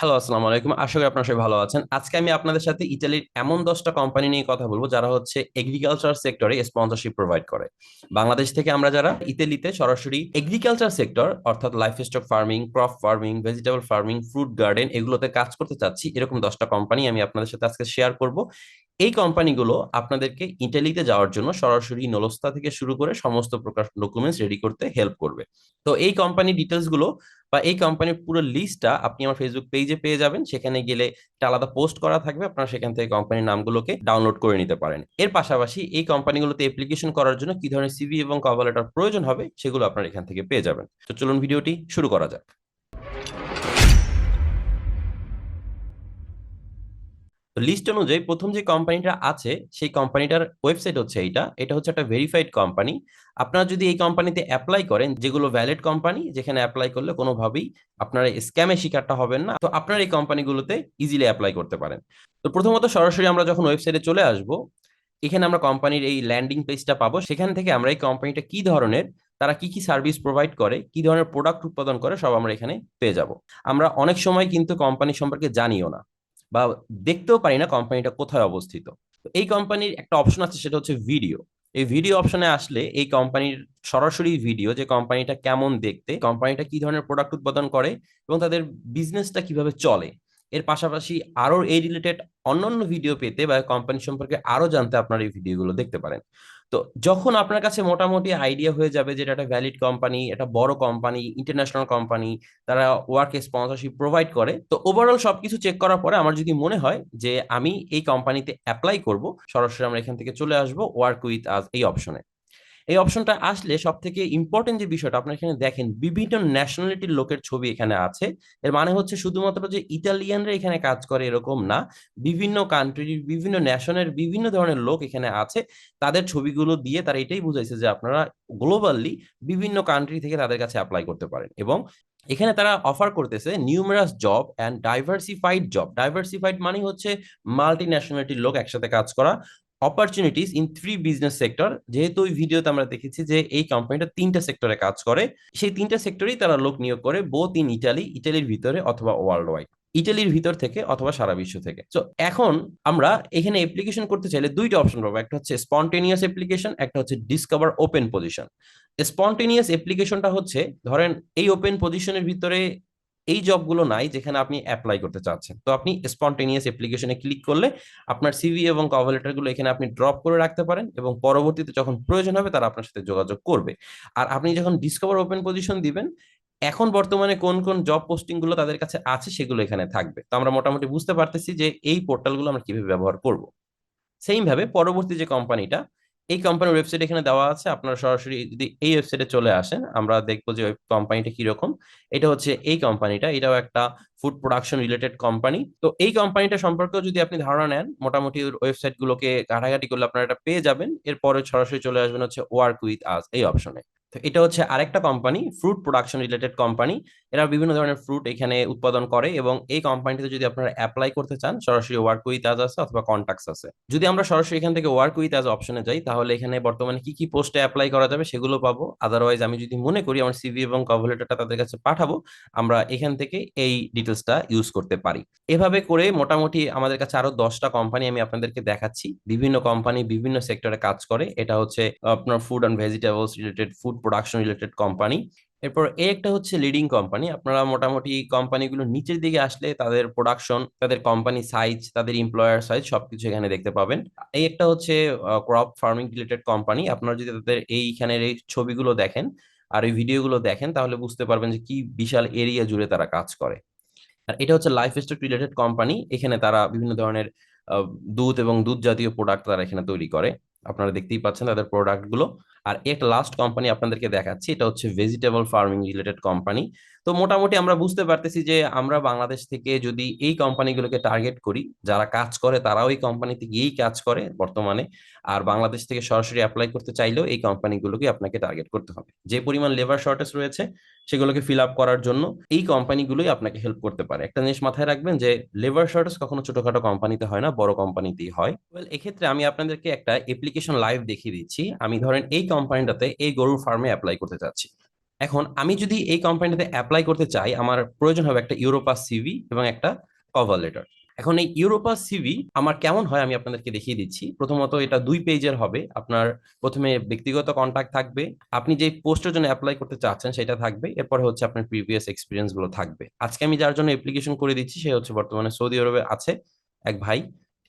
Hello আসসালামু আলাইকুম। আশা করি আপনারা সবাই ভালো আছেন। আজকে আমি আপনাদের সাথে ইতালির এমন দশটা কোম্পানি নিয়ে কথা বলব, যারা হচ্ছে এগ্রিকালচার সেক্টরে স্পন্সরশিপ প্রোভাইড করে। বাংলাদেশ থেকে আমরা যারা ইতালিতে সরাসরি এগ্রিকালচার সেক্টর অর্থাৎ livestock farming crop farming vegetable farming fruit garden এগুলোতে কাজ করতে চাচ্ছি, এরকম দশটা কোম্পানি আমি আপনাদের সাথে আজকে শেয়ার করব। এই কোম্পানিগুলো আপনাদেরকে ইটালিতে যাওয়ার জন্য সরাসরি নলস্তা থেকে শুরু করে সমস্ত প্রকার ডকুমেন্টস রেডি করতে হেল্প করবে। তো এই কোম্পানি ডিটেলসগুলো বা এই কোম্পানির পুরো লিস্টটা আপনি আমার ফেসবুক পেজে পেয়ে যাবেন। সেখানে গেলে একটা আলাদা পোস্ট করা থাকবে। আপনারা সেখান থেকে কোম্পানির নামগুলোকে ডাউনলোড করে নিতে পারেন। এর পাশাপাশি এই কোম্পানিগুলোতে অ্যাপ্লিকেশন করার জন্য কি ধরনের সিভি এবং কভার লেটার প্রয়োজন হবে, সেগুলো আপনারা এখান থেকে পেয়ে যাবেন। তো চলুন ভিডিওটি শুরু করা যাক। লিস্ট অনুযায়ী প্রথম যে কোম্পানিটা আছে, সেই কোম্পানিটার ওয়েবসাইট হচ্ছে এইটা। এটা হচ্ছে একটা ভেরিফাইড কোম্পানি আপনারা যদি এই কোম্পানিতে অ্যাপ্লাই করেন, যেগুলো ভ্যালিড কোম্পানি যেখানে অ্যাপ্লাই করলে কোনোভাবেই আপনারা স্ক্যামের শিকারটা হবেন না। তো আপনারা এই কোম্পানিগুলোতে ইজিলি অ্যাপ্লাই করতে পারেন। তো প্রথমত সরাসরি আমরা যখন ওয়েবসাইটে চলে আসব, এখানে আমরা কোম্পানির এই ল্যান্ডিং পেজটা পাবো। সেখান থেকে আমরা এই কোম্পানিটা কি ধরনের, তারা কি কি সার্ভিস প্রোভাইড করে, কি ধরনের প্রোডাক্ট উৎপাদন করে, সব আমরা এখানে পেয়ে যাব। আমরা অনেক সময় কিন্তু কোম্পানি সম্পর্কে জানিও না। বা দেখতেও পারি না কোম্পানিটা কোথায় অবস্থিত। এই কোম্পানির একটা অপশন আছে, সেটা হচ্ছে ভিডিও এই ভিডিও অপশনে আসলে এই কোম্পানির সরাসরি ভিডিও যে কোম্পানিটা কেমন দেখতে, কোম্পানিটা কি ধরনের প্রোডাক্ট উৎপাদন করে এবং তাদের বিজনেসটা কীভাবে চলে। এর পাশাপাশি আরও এই রিলেটেড অন্যান্য ভিডিও পেতে বা কোম্পানি সম্পর্কে আরও জানতে আপনারা এই ভিডিওগুলো দেখতে পারেন। তো যখন আপনার কাছে মোটামুটি আইডিয়া হয়ে যাবে যে এটা একটা ভ্যালিড কোম্পানি এটা বড় কোম্পানি ইন্টারন্যাশনাল কোম্পানি তারা ওয়ার্ক স্পন্সরশিপ প্রোভাইড করে, তো ওভারঅল সবকিছু চেক করার পরে আমার যদি মনে হয় যে আমি এই কোম্পানিতে অ্যাপ্লাই করব, সরাসরি আমরা এখান থেকে চলে আসব ওয়ার্ক উইথ আজ এই অপশনে এই অপশনটা আসলে সব থেকে ইম্পর্টেন্ট যে বিষয়টা আপনার এখানে দেখেন, বিভিন্ন ন্যাশনালিটির লোকের ছবি এখানে আছে। এর মানে হচ্ছে শুধুমাত্র যে ইতালিয়ানরা এখানে কাজ করে এরকম না, বিভিন্ন কান্ট্রির বিভিন্ন ন্যাশনের বিভিন্ন ধরনের লোক এখানে আছে। তাদের ছবিগুলো দিয়ে তারা এটাই বুঝাইছে যে আপনারা গ্লোবালি বিভিন্ন কান্ট্রি থেকে তাদের কাছে অ্যাপ্লাই করতে পারেন। এবং এখানে তারা অফার করতেছে numerous job and diversified job diversified মানে হচ্ছে মাল্টি ন্যাশনালিটির লোক একসাথে কাজ করা। Opportunities in three business sector যেহেতু ওই ভিডিওতে আমরা দেখেছি যে এই কোম্পানিটা তিনটা সেক্টরে কাজ করে, সেই তিনটা সেক্টরেই তারা লোক নিয়োগ করে বোথ ইন ইটালি ইটালির ভিতরে অথবা ওয়ার্ল্ড ওয়াইড ইটালির ভিতর থেকে অথবা সারা বিশ্ব থেকে। তো এখন আমরা এখানে অ্যাপ্লিকেশন করতে চাইলে দুইটা অপশন পাবো, একটা হচ্ছে স্পন্টেনিয়াস অ্যাপ্লিকেশন একটা হচ্ছে ডিসকভার ওপেন পজিশন স্পন্টেনিয়াস অ্যাপ্লিকেশনটা হচ্ছে, ধরেন এই ওপেন পজিশনের ভিতরে এই জবগুলো নাই যেখানে আপনি অ্যাপ্লাই করতে চাচ্ছেন। তো আপনি স্পন্টেনিয়াস অ্যাপ্লিকেশনে ক্লিক করলে আপনার সিভি এবং কভার লেটারগুলো এখানে আপনি ড্রপ করে রাখতে পারেন এবং পরবর্তীতে যখন প্রয়োজন হবে তারা আপনার সাথে যোগাযোগ করবে। আর আপনি যখন ডিসকভার ওপেন পজিশন দিবেন, এখন বর্তমানে কোন কোন জব পোস্টিংগুলো তাদের কাছে আছে সেগুলো এখানে থাকবে। তো আমরা মোটামুটি বুঝতে পারতেছি যে এই পোর্টালগুলো আমরা কীভাবে ব্যবহার করব। সেম ভাবে পরবর্তী যে কোম্পানিটা এই কোম্পানির ওয়েবসাইট এখানে দেওয়া আছে। আপনারা সরাসরি যদি এই ওয়েবসাইটে চলে আসেন, আমরা দেখব যে কোম্পানিটা কীরকম। এটা হচ্ছে এই কোম্পানিটা এটাও একটা ফুড প্রোডাকশন রিলেটেড কোম্পানি তো এই কোম্পানিটা সম্পর্কেও যদি আপনি ধারণা নেন, মোটামুটি ওয়েবসাইট গুলোকে ঘাটাঘাটি করলে আপনারা এটা পেয়ে যাবেন। এরপরে সরাসরি চলে আসবেন হচ্ছে ওয়ার্ক উইথ আস এই অপশনে তো এটা হচ্ছে আরেকটা company fruit production related company এরা বিভিন্ন ধরনের ফ্রুট এখানে উৎপাদন করে এবং এই কোম্পানিতে যদি আপনারা অ্যাপ্লাই করতে চান, সরাসরি ওয়ার্ক উইথ আজ আছে অথবা কন্ট্যাক্টস আছে। যদি আমরা সরাসরি এখান থেকে ওয়ার্ক উইথ আজ অপশনে যাই, তাহলে এখানে বর্তমানে কি কি পোস্টে অ্যাপ্লাই করা যাবে সেগুলো পাবো। আদারওয়াইজ আমি যদি মনে করি, আমার সিভি এবং কভার লেটারটা তাদের কাছে পাঠাবো, আমরা এখান থেকে এই ডিটেলসটা ইউজ করতে পারি। এভাবে করে মোটামুটি আমাদের কাছে আরও দশটা কোম্পানি আমি আপনাদেরকে দেখাচ্ছি। বিভিন্ন কোম্পানি বিভিন্ন সেক্টরে কাজ করে। এটা হচ্ছে আপনার food and vegetables related food production related company এরপর এই একটা হচ্ছে লিডিং কোম্পানি আপনারা মোটামুটি কোম্পানিগুলো নিচের দিকে আসলে তাদের প্রোডাকশন তাদের কোম্পানি সাইজ তাদের এমপ্লয়ার সাইজ সবকিছু এখানে দেখতে পাবেন। এই একটা হচ্ছে ক্রপ ফার্মিং রিলেটেড কোম্পানি আপনারা যদি তাদের এইখানের এই ছবিগুলো দেখেন আর এই ভিডিওগুলো দেখেন তাহলে বুঝতে পারবেন যে কি বিশাল এরিয়া জুড়ে তারা কাজ করে। আর এটা হচ্ছে লাইফ স্টক রিলেটেড কোম্পানি এখানে তারা বিভিন্ন ধরনের দুধ এবং দুধ জাতীয় প্রোডাক্ট তারা এখানে তৈরি করে। আপনারা দেখতেই পাচ্ছেন তাদের প্রোডাক্টগুলো। আর একটা লাস্ট কোম্পানি আপনাদেরকে দেখাচ্ছি, এটা হচ্ছে ভেজিটেবল ফার্মিং রিলেটেড কোম্পানি তো মোটামুটি আমরা বুঝতে পারতেছি যে আমরা বাংলাদেশ থেকে যদি এই কোম্পানিগুলোকে টার্গেট করি, যারা কাজ করে তারাও এই কোম্পানিতে গিয়েই কাজ করে বর্তমানে। আর বাংলাদেশ থেকে সরাসরি অ্যাপ্লাই করতে চাইলেও এই কোম্পানিগুলোকে আপনাকে টার্গেট করতে হবে। যে পরিমাণ লেবার শর্টেজ রয়েছে, সেগুলোকে ফিল আপ করার জন্য এই কোম্পানিগুলোই আপনাকে হেল্প করতে পারে। একটা জিনিস মাথায় রাখবেন যে লেবার শর্টেজ কখনো ছোটখাটো কোম্পানিতে হয় না, বড় কোম্পানিতেই হয়। এক্ষেত্রে আমি আপনাদেরকে একটা অ্যাপ্লিকেশন লাইভ দেখিয়ে দিচ্ছি। আমি ধরেন এই কোম্পানিটাতে এই গরুর ফার্মে অ্যাপ্লাই করতে চাচ্ছি। এখন আমি যদি এই কোম্পানিতে অ্যাপ্লাই করতে চাই, আমার প্রয়োজন হবে একটা ইউরোপা সিভি এবং একটা কভার লেটার এখন এই ইউরোপা সিভি আমার কেমন হয় আমি আপনাদেরকে দেখিয়ে দিচ্ছি। প্রথমত এটা দুই পেজের হবে। আপনার প্রথমে ব্যক্তিগত কন্ট্যাক্ট থাকবে। আপনি যে পোস্টের জন্য অ্যাপ্লাই করতে চাচ্ছেন সেটা থাকবে। এরপরে হচ্ছে আপনার প্রিভিয়াস এক্সপিরিয়েন্সগুলো থাকবে। আজকে আমি যার জন্য অ্যাপ্লিকেশন করে দিচ্ছি, সে হচ্ছে বর্তমানে সৌদি আরবে আছে, এক ভাই।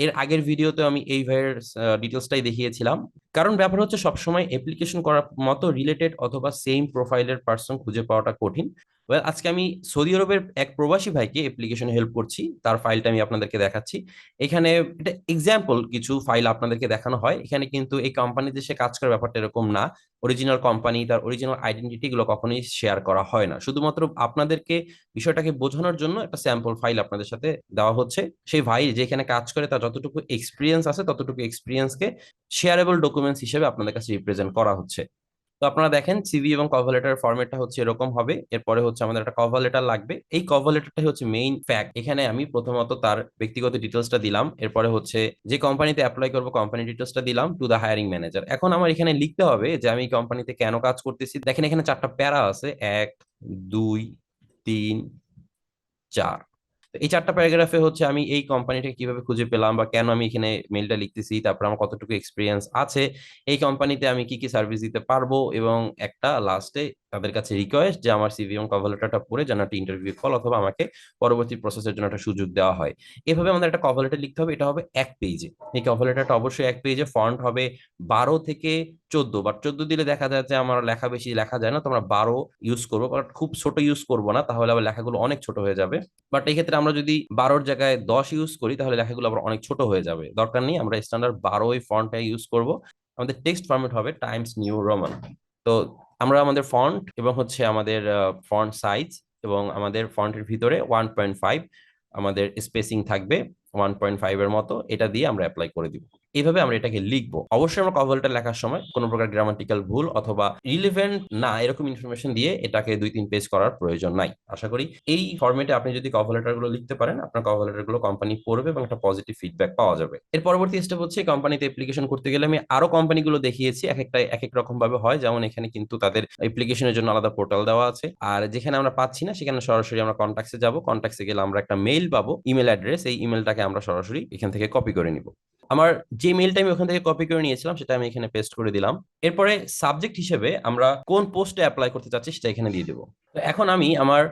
এর আগের ভিডিওতে আমি এই ভাইয়ের ডিটেলসটাই দেখিয়েছিলাম। কারণ ব্যাপার হচ্ছে সবসময় অ্যাপ্লিকেশন করার মতো রিলেটেড অথবা সেম প্রোফাইলের পার্সন খুঁজে পাওয়াটা কঠিন। ওয়েল আজকে আমি সৌদি আরবের এক প্রবাসী ভাইকে অ্যাপ্লিকেশনে হেল্প করছি। তার ফাইলটা আমি আপনাদেরকে দেখাচ্ছি। এখানে এটা এক্সাম্পল কিছু ফাইল আপনাদেরকে দেখানো হয়। এখানে কিন্তু এই কোম্পানিতে সে কাজ করার ব্যাপারটা এরকম না। অরিজিনাল কোম্পানি তার অরিজিনাল আইডেন্টিটি গুলো কখনোই শেয়ার করা হয় না। শুধুমাত্র আপনাদেরকে বিষয়টাকে বোঝানোর জন্য একটা স্যাম্পল ফাইল আপনাদের সাথে দেওয়া হচ্ছে। সেই ভাই যেখানে কাজ করে, তার যতটুকু এক্সপিরিয়েন্স আছে, ততটুকু এক্সপিরিয়েন্সকে শেয়ারেবল ডকুমেন্টস হিসেবে আপনাদের কাছে রিপ্রেজেন্ট করা হচ্ছে। তো আপনারা দেখেন সিভি এবং কভার লেটার ফরম্যাটটা হচ্ছে এরকম হবে। এরপরে হচ্ছে আমাদের একটা কভার লেটার লাগবে। এই কভার লেটারটাই হচ্ছে মেইন ফ্যাক্ট এখানে আমি প্রথমত তার ব্যক্তিগত ডিটেলসটা দিলাম। এরপরে হচ্ছে যে কোম্পানিতে অ্যাপ্লাই করব কোম্পানি ডিটেলসটা দিলাম টু দ্য হায়ারিং ম্যানেজার এখন আমার এখানে লিখতে হবে যে আমি কোম্পানিতে কেন কাজ করতেছি। দেখেন এখানে চারটা প্যারা আছে। এক, দুই, তিন, চার। এই চারটা প্যারাগ্রাফে হচ্ছে আমি এই কোম্পানিটা কীভাবে খুঁজে পেলাম বা কেন আমি এখানে মেলটা লিখতেছি, তারপর আমার কতটুকু এক্সপিরিয়েন্স আছে, এই কোম্পানিতে আমি কি কি সার্ভিস দিতে পারব এবং একটা লাস্টে তাদের কাছে রিকোয়েস্ট যে আমার সিভি এবং কভার লেটারটা পড়ে যেন একটা ইন্টারভিউ কল অথবা আমাকে পরবর্তী প্রসেসের জন্য একটা সুযোগ দেওয়া হয়। এভাবে আমাদের একটা কভার লেটার লিখতে হবে, এটা হবে এক পেজে এই কভার লেটারটা অবশ্যই এক পেজে ফন্ট হবে বারো থেকে চোদ্দ বা চোদ্দ দিলে দেখা যায় যে আমার লেখা বেশি লেখা যায় না, তো আমরা বারো ইউজ করব বাট খুব ছোট ইউজ করব না, তাহলে আবার লেখাগুলো অনেক ছোট হয়ে যাবে। বাট এই ক্ষেত্রে আমরা যদি বারোর জায়গায় দশ ইউজ করি, তাহলে লেখাগুলো আবার অনেক ছোট হয়ে যাবে। দরকার নেই, আমরা স্ট্যান্ডার্ড বারো এই ফন্টটা ইউজ করব। আমাদের টেক্সট ফরম্যাট হবে টাইমস নিউ রোমান তো আমরা আমাদের ফন্ট এবং হচ্ছে আমাদের ফন্ট সাইজ এবং আমাদের ফন্টের ভিতরে ওয়ান পয়েন্ট ফাইভ আমাদের স্পেসিং থাকবে ওয়ান পয়েন্ট ফাইভ এর মতো, এটা দিয়ে আমরা অ্যাপ্লাই করে দিব। এইভাবে আমরা এটাকে লিখব। অবশ্যই আমরা কভার লেটার লেখার সময় কোনো প্রকার গ্রামাটিক্যাল ভুল অথবা রিলিভেন্ট না এরকম ইনফরমেশন দিয়ে এটাকে দুই তিন পেজ করার প্রয়োজন নাই। আশা করি এই ফর্মেটে আপনি যদি কভার লেটারগুলো লিখতে পারেন, আপনার কভার লেটারগুলো কোম্পানি পড়বে এবং একটা পজিটিভ ফিডব্যাক পাওয়া যাবে। এর পরবর্তী স্টেপ হচ্ছে কোম্পানিতে অ্যাপ্লিকেশন করতে গেলে আমি আরও কোম্পানিগুলো দেখিয়েছি, এক একটা, এক এক রকম ভাবে হয়। যেমন এখানে কিন্তু তাদের অ্যাপ্লিকেশনের জন্য আলাদা পোর্টাল দেওয়া আছে। আর যেখানে আমরা পাচ্ছি না, সেখানে সরাসরি আমরা কন্ট্যাক্টে যাব। কন্ট্যাক্টে গেলে আমরা একটা মেইল পাবো ইমেল অ্যাড্রেস এই ইমেলটাকে আমরা সরাসরি এখান থেকে কপি করে নিব। আমার যে মেলটা আমি ওখান থেকে কপি করে নিয়েছিলাম, সেটা আমি এখানে পেস্ট করে দিলাম। এরপরে সাবজেক্ট হিসেবে আমরা কোন পোস্টে অ্যাপ্লাই করতে চাচ্ছি, সেটা এখানে দিয়ে দেবো। এখন আমি আমার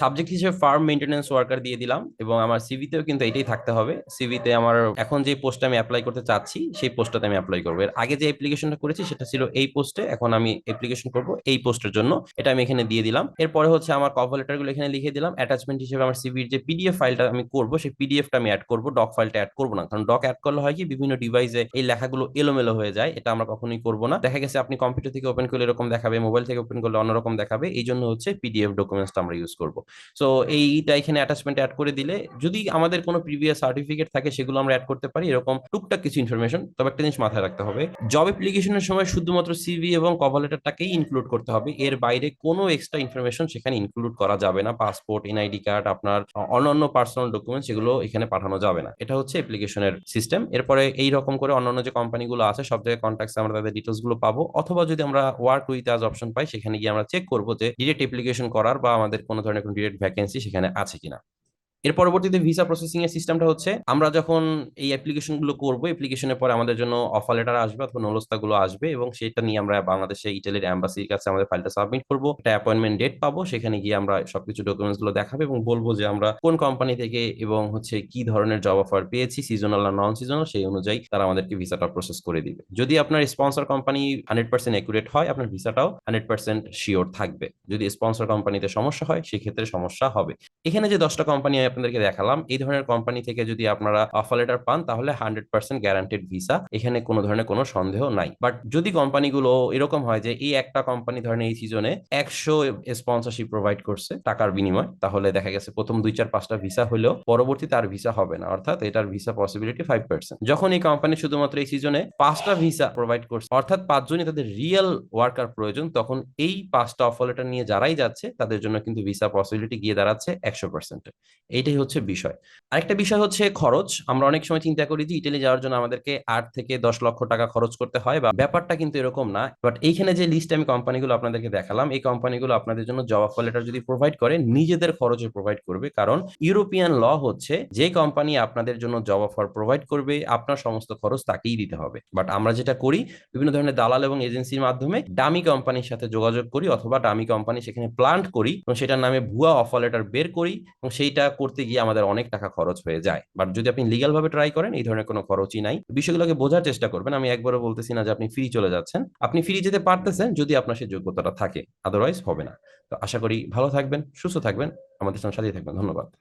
সাবজেক্ট হিসেবে ফার্ম মেইনটেনেন্স ওয়ার্কার দিয়ে দিলাম এবং আমার সিভিতেও কিন্তু এটাই থাকতে হবে। সিভিতে আমার এখন যে পোস্টে আমি অ্যাপ্লাই করতে চাচ্ছি, সেই পোস্টটাতে আমি অ্যাপ্লাই করব। এর আগে যে অ্যাপ্লিকেশনটা করেছি, সেটা ছিল এই পোস্টে এখন আমি অ্যাপ্লিকেশন করব এই পোস্টের জন্য। এটা আমি এখানে দিয়ে দিলাম। এরপরে হচ্ছে আমার কভার লেটারগুলো এখানে লিখে দিলাম। অ্যাটাচমেন্ট হিসেবে আমার সিভির যে পিডিএফ ফাইলটা আমি করব, সেই পিডিএফটা আমি অ্যাড করব। ডক ফাইলটা অ্যাড করব না। কারণ ডক অ্যাড করলে হয় কি, বিভিন্ন ডিভাইসে এই লেখাগুলো এলোমেলো হয়ে যায়। এটা আমরা কখনোই করব না। দেখা গেছে আপনি কম্পিউটার থেকে ওপেন করলে এরকম দেখাবে মোবাইল থেকে ওপেন করলে অন্যরকম দেখাবে। এই জন্য হচ্ছে পিডিএফ ডকুমেন্টস আমরা ইউজ করব। সো এইটা এখানে অ্যাটাচমেন্ট অ্যাড করে দিলে যদি আমাদের কোনো প্রিভিয়াস সার্টিফিকেট থাকে সেগুলো আমরা অ্যাড করতে পারি এরকম টুকটাক কিছু ইনফরমেশন তবে একটা জিনিস মাথায় রাখতে হবে জব অ্যাপ্লিকেশনের সময় শুধুমাত্র সিভি এবং কভার লেটারটাকেই ইনক্লুড করতে হবে এর বাইরে কোনো এক্সট্রা ইনফরমেশন সেখানে ইনক্লুড করা যাবে না পাসপোর্ট এনআইডি কার্ড আপনার অন্যান্য পার্সোনাল ডকুমেন্ট সেগুলো এখানে পাঠানো যাবে না। এটা হচ্ছে অ্যাপ্লিকেশনের সিস্টেম এরপরে এই রকম করে অন্যান্য যে কোম্পানিগুলো আছে সব জায়গায় কন্ট্যাক্টস আমরা তাদের ডিটেলসগুলো পাবো অথবা যদি আমরা ওয়ার্ক উইথ আজ অপশন পাই সেখানে গিয়ে আমরা চেক করব যে ডিরেক্ট অ্যাপ্লিকেশন করার বা আমাদের কোনো ধরনের কোনো ডিরেক্ট ভ্যাকেন্সি সেখানে আছে কিনা। এর পরবর্তীতে ভিসা প্রসেসিং এর সিস্টেমটা হচ্ছে, আমরা যখন এই অ্যাপ্লিকেশনগুলো করব, অ্যাপ্লিকেশনের পরে আমাদের জন্য অফার লেটার আসবে অথবা নলস্তা গুলো আসবে এবং সেটা নিয়ে আমরা বাংলাদেশে ইটালির অ্যাম্বাসির কাছে আমাদের ফাইলটা সাবমিট করব। একটা অ্যাপয়েন্টমেন্ট ডেট পাবো, সেখানে গিয়ে আমরা সবকিছু ডকুমেন্টসগুলো দেখাবো এবং বলব যে আমরা কোন কোম্পানি থেকে এবং হচ্ছে কি ধরনের জব অফার পেয়েছি সিজনাল আর নন সিজনাল সেই অনুযায়ী তারা আমাদেরকে ভিসাটা প্রসেস করে দিবে। যদি আপনার sponsor company hundred percent accurate হয়, আপনার ভিসাটাও হান্ড্রেড পার্সেন্ট শিওর থাকবে। যদি স্পন্সর কোম্পানিতে সমস্যা হয়, সেক্ষেত্রে সমস্যা হবে। এখানে যে দশটা কোম্পানি আপনাদেরকে দেখালাম, এই ধরনের কোম্পানি থেকে যদি আপনারা অফার লেটার পান, তাহলে হান্ড্রেড পার্সেন্ট গ্যারান্টেড ভিসা এখানে কোনো ধরনের কোনো সন্দেহ নাই। বাট যদি কোম্পানিগুলো এরকম হয় যে, এই একটা কোম্পানি ধরেন এই সিজনে একশো স্পন্সরশিপ প্রোভাইড করছে টাকার বিনিময়, তাহলে দেখা গেছে প্রথম দুই চার পাঁচটা ভিসা হলেও পরবর্তী তার ভিসা হবে না। অর্থাৎ এটার ভিসা পসিবিলিটি ফাইভ পার্সেন্ট যখন এই কোম্পানি শুধুমাত্র এই সিজনে পাঁচটা ভিসা প্রোভাইড করছে, অর্থাৎ পাঁচজনই তাদের রিয়েল ওয়ার্কার প্রয়োজন, তখন এই পাঁচটা অফার লেটার নিয়ে যারাই যাচ্ছে, তাদের জন্য কিন্তু ভিসা পসিবিলিটি গিয়ে দাঁড়াচ্ছে একশো পার্সেন্ট এটাই হচ্ছে বিষয়। আরেকটা বিষয় হচ্ছে খরচ। আমরা অনেক সময় চিন্তা করি যে ইটালি যাওয়ার জন্য আমাদেরকে আট থেকে দশ লক্ষ টাকা খরচ করতে হয় বা ব্যাপারটা কিন্তু এরকম না। বাট এইখানে যে লিস্টে আমি কোম্পানিগুলো আপনাদেরকে দেখালাম, এই কোম্পানিগুলো আপনাদের জন্য জব অফার লেটার যদি প্রোভাইড করে, নিজেদের খরচে প্রোভাইড করবে। কারণ ইউরোপিয়ান ল হচ্ছে, যে কোম্পানি আপনাদের জন্য জব অফার প্রোভাইড করবে, আপনার সমস্ত খরচ তাকেই দিতে হবে। বাট আমরা যেটা করি, বিভিন্ন ধরনের দালাল এবং এজেন্সির মাধ্যমে দামি কোম্পানির সাথে যোগাযোগ করি অথবা দামি কোম্পানি সেখানে প্লান্ট করি এবং সেটার নামে ভুয়া অফার লেটার বের করি এবং সেইটা করতে গিয়ে আমাদের অনেক টাকা খরচ হয়ে যায়। বাট যদি আপনি লিগাল ভাবে ট্রাই করেন, এই ধরনের কোনো খরচই নাই। বিষয়গুলোকে বোঝার চেষ্টা করবেন। আমি একবারও বলতেছি না যে আপনি ফ্রি চলে যাচ্ছেন। আপনি ফ্রি যেতে পারতেছেন যদি আপনার সেই যোগ্যতাটা থাকে। আদারওয়াইজ হবে না। তো আশা করি ভালো থাকবেন, সুস্থ থাকবেন। আমাদের সঙ্গে সাথে থাকবেন। ধন্যবাদ।